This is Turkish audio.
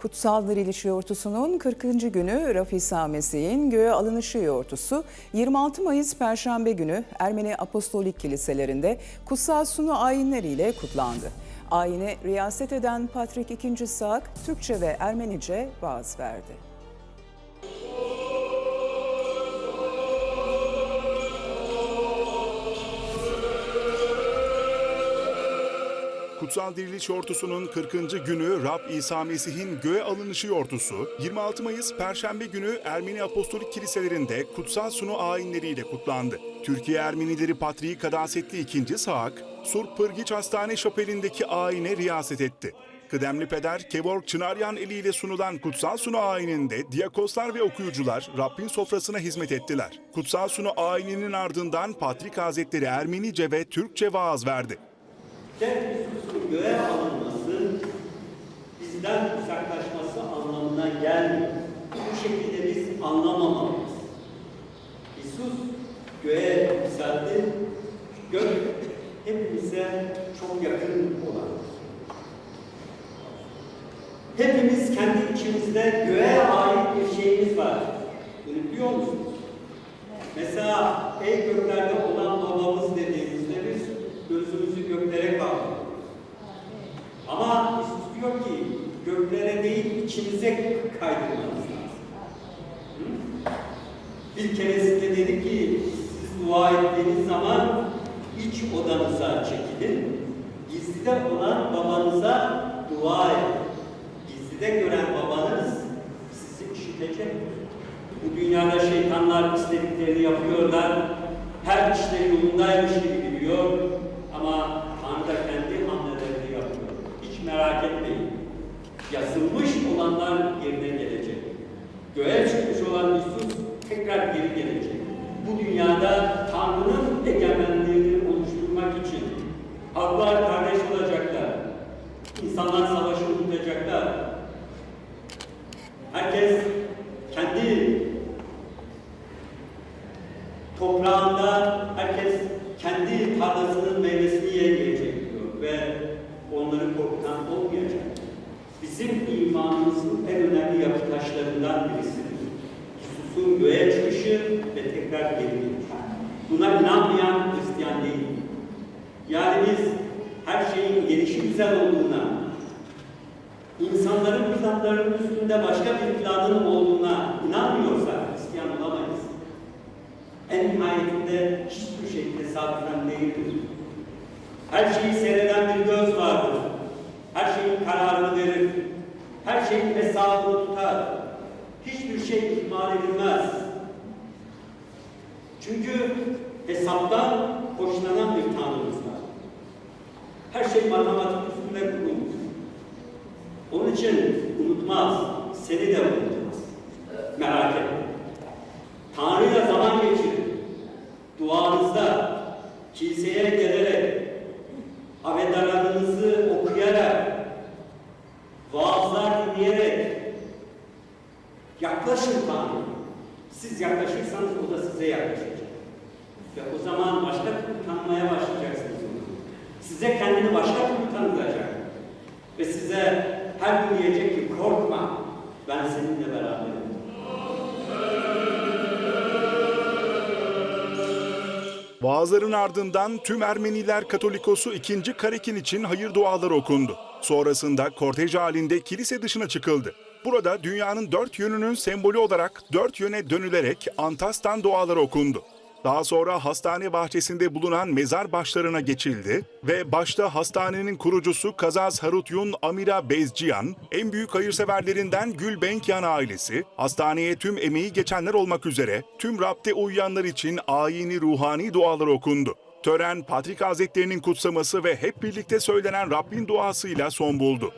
Kutsal Diriliş Yortusu'nun 40. günü Rafisa Mesih'in göğe alınışı yortusu 26 Mayıs Perşembe günü Ermeni Apostolik Kiliselerinde kutsal sunu ayinleriyle kutlandı. Ayine riyaset eden Patrik II. Saak Türkçe ve Ermenice vaaz verdi. Kutsal Diriliş Yortusu'nun 40. günü Rab İsa Mesih'in göğe alınışı yortusu 26 Mayıs Perşembe günü Ermeni Apostolik Kiliselerinde kutsal sunu ayinleriyle kutlandı. Türkiye Ermenileri Patriği Kadasetli II. Saak, Sur Pırgiç Hastane Şapeli'ndeki ayine riyaset etti. Kıdemli Peder Kevork Çınaryan eliyle sunulan kutsal sunu ayininde diakoslar ve okuyucular Rabbin sofrasına hizmet ettiler. Kutsal sunu ayininin ardından Patrik Hazretleri Ermenice ve Türkçe vaaz verdi. Yusuf'un göğe alınması bizden uzaklaşması anlamına gelmiyor. Bu şekilde biz anlamamalıyız. Yusuf göğe yükseldi. Gök hepimize çok yakın olan. Hepimiz kendi içimizde göğe ait bir şeyimiz var. Bunu biliyor musunuz? Mesela ey göklerde içimize kaydırmamız lazım. Bir keresinde dedi ki siz dua ettiğiniz zaman iç odanıza çekilin. Gizlide olan babanıza dua edin. Gizlide gören babanız sizi işitecek. Bu dünyada şeytanlar istediklerini yapıyorlar. Her işleri yolundaymış gibi olanlar yerine gelecek. Göğe çıkmış olan Yusuf tekrar geri gelecek. Bu dünyada Tanrı'nın egemenliğini oluşturmak için halklar kardeş olacaklar. İnsanlar savaşı unutacaklar. Herkes kendi toprağında herkes kendi tarlasının meyvesini yiyecek diyor ve onları korkutan olmayacak. Bizim imanımızın en önemli yapı taşlarından birisidir. Yusuf'un göğe çıkışı ve tekrar geri. Buna inanmayan Hristiyan değil. Yani biz her şeyin gelişi güzel olduğuna, insanların planlarının üstünde başka bir planın olduğuna inanmıyorsak Hristiyan olamayız. En nihayetinde hiçbir şey tesadüfen değildir. Her şeyi seyreden bir göz vardır. Her şeyin kararını verir. Her şeyin hesabını tutar. Hiçbir şey ihmal edilmez. Çünkü hesaptan hoşlanan bir Tanrımız var. Her şey matematik üstünde kurulmuş. Onun için unutmaz, seni de unutmaz. Merak etme. Tanrı'yla zaman geçirin. Duanızda, kiliseye gelerek, avedalarınızı okuyarak, vaazlar dinleyerek yaklaşın Tanrı'ya. Siz yaklaşırsanız o da size yaklaşacak. Ve o zaman başka türlü tanımaya başlayacaksınız onu. Size kendini başka türlü tanıtacak. Ve size her gün diyecek ki korkma, ben seninle beraberim. Vaazların ardından tüm Ermeniler Katolikosu 2. Karekin için hayır duaları okundu. Sonrasında kortej halinde kilise dışına çıkıldı. Burada dünyanın dört yönünün sembolü olarak dört yöne dönülerek Antastan duaları okundu. Daha sonra hastane bahçesinde bulunan mezar başlarına geçildi ve başta hastanenin kurucusu Kazaz Harutyun Amira Bezciyan, en büyük hayırseverlerinden Gül Benkyan ailesi, hastaneye tüm emeği geçenler olmak üzere tüm Rab'de uyuyanlar için ayini ruhani dualar okundu. Tören Patrik Hazretlerinin kutsaması ve hep birlikte söylenen Rabbin duasıyla son buldu.